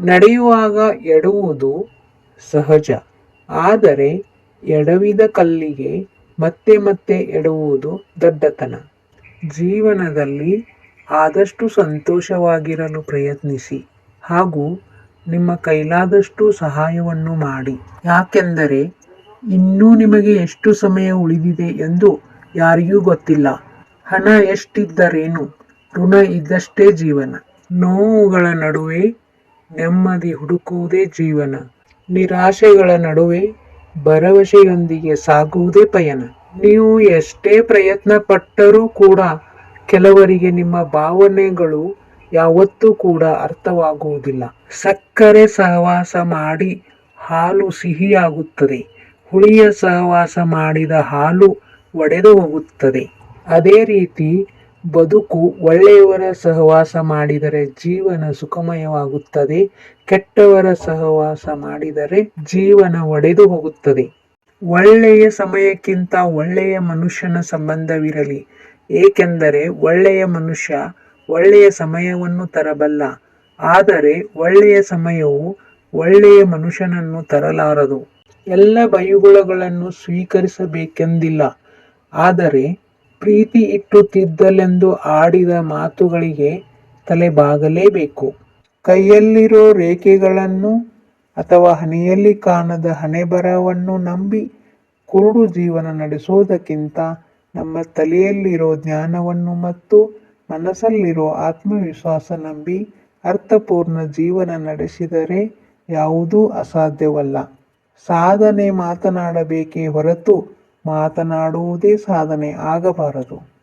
ನಡೆಯುವಾಗ ಎಡುವುದು ಸಹಜ. ಆದರೆ ಎಡವಿದ ಕಲ್ಲಿಗೆ ಮತ್ತೆ ಮತ್ತೆ ಎಡುವುದು ದಡ್ಡತನ. ಜೀವನದಲ್ಲಿ ಆದಷ್ಟು ಸಂತೋಷವಾಗಿರಲು ಪ್ರಯತ್ನಿಸಿ ಹಾಗೂ ನಿಮ್ಮ ಕೈಲಾದಷ್ಟು ಸಹಾಯವನ್ನು ಮಾಡಿ. ಯಾಕೆಂದರೆ ಇನ್ನೂ ನಿಮಗೆ ಎಷ್ಟು ಸಮಯ ಉಳಿದಿದೆ ಎಂದು ಯಾರಿಗೂ ಗೊತ್ತಿಲ್ಲ. ಹಣ ಎಷ್ಟಿದ್ದರೇನು? ಋಣ ಇದ್ದಷ್ಟೇ ಜೀವನ. ನೋವುಗಳ ನಡುವೆ ನೆಮ್ಮದಿ ಹುಡುಕುವುದೇ ಜೀವನ. ನಿರಾಶೆಗಳ ನಡುವೆ ಭರವಸೆಯೊಂದಿಗೆ ಸಾಗುವುದೇ ಪಯಣ. ನೀವು ಎಷ್ಟೇ ಪ್ರಯತ್ನ ಪಟ್ಟರೂ ಕೂಡ ಕೆಲವರಿಗೆ ನಿಮ್ಮ ಭಾವನೆಗಳು ಯಾವತ್ತೂ ಕೂಡ ಅರ್ಥವಾಗುವುದಿಲ್ಲ. ಸಕ್ಕರೆ ಸಹವಾಸ ಮಾಡಿ ಹಾಲು ಸಿಹಿಯಾಗುತ್ತದೆ. ಹುಳಿಯ ಸಹವಾಸ ಮಾಡಿದ ಹಾಲು ಒಡೆದು ಹೋಗುತ್ತದೆ. ಅದೇ ರೀತಿ ಬದುಕು ಒಳ್ಳೆಯವರ ಸಹವಾಸ ಮಾಡಿದರೆ ಜೀವನ ಸುಖಮಯವಾಗುತ್ತದೆ, ಕೆಟ್ಟವರ ಸಹವಾಸ ಮಾಡಿದರೆ ಜೀವನ ಒಡೆದು ಹೋಗುತ್ತದೆ. ಒಳ್ಳೆಯ ಸಮಯಕ್ಕಿಂತ ಒಳ್ಳೆಯ ಮನುಷ್ಯನ ಸಂಬಂಧವಿರಲಿ, ಏಕೆಂದರೆ ಒಳ್ಳೆಯ ಮನುಷ್ಯ ಒಳ್ಳೆಯ ಸಮಯವನ್ನು ತರಬಲ್ಲ, ಆದರೆ ಒಳ್ಳೆಯ ಸಮಯವು ಒಳ್ಳೆಯ ಮನುಷ್ಯನನ್ನು ತರಲಾರದು. ಎಲ್ಲ ಬೈಗುಳಗಳನ್ನು ಸ್ವೀಕರಿಸಬೇಕೆಂದಿಲ್ಲ, ಆದರೆ ಪ್ರೀತಿ ಇಟ್ಟು ತಿದ್ದಲೆಂದು ಆಡಿದ ಮಾತುಗಳಿಗೆ ತಲೆಬಾಗಲೇಬೇಕು. ಕೈಯಲ್ಲಿರೋ ರೇಖೆಗಳನ್ನು ಅಥವಾ ಹನಿಯಲ್ಲಿ ಕಾಣದ ಹಣೆಬರವನ್ನು ನಂಬಿ ಕುರುಡು ಜೀವನ ನಡೆಸೋದಕ್ಕಿಂತ ನಮ್ಮ ತಲೆಯಲ್ಲಿರೋ ಜ್ಞಾನವನ್ನು ಮತ್ತು ಮನಸ್ಸಲ್ಲಿರೋ ಆತ್ಮವಿಶ್ವಾಸ ನಂಬಿ ಅರ್ಥಪೂರ್ಣ ಜೀವನ ನಡೆಸಿದರೆ ಯಾವುದೂ ಅಸಾಧ್ಯವಲ್ಲ. ಸಾಧನೆ ಮಾತನಾಡಬೇಕೇ ಹೊರತು ಮಾತನಾಡುವುದೇ ಸಾಧನೆ ಆಗಬಾರದು.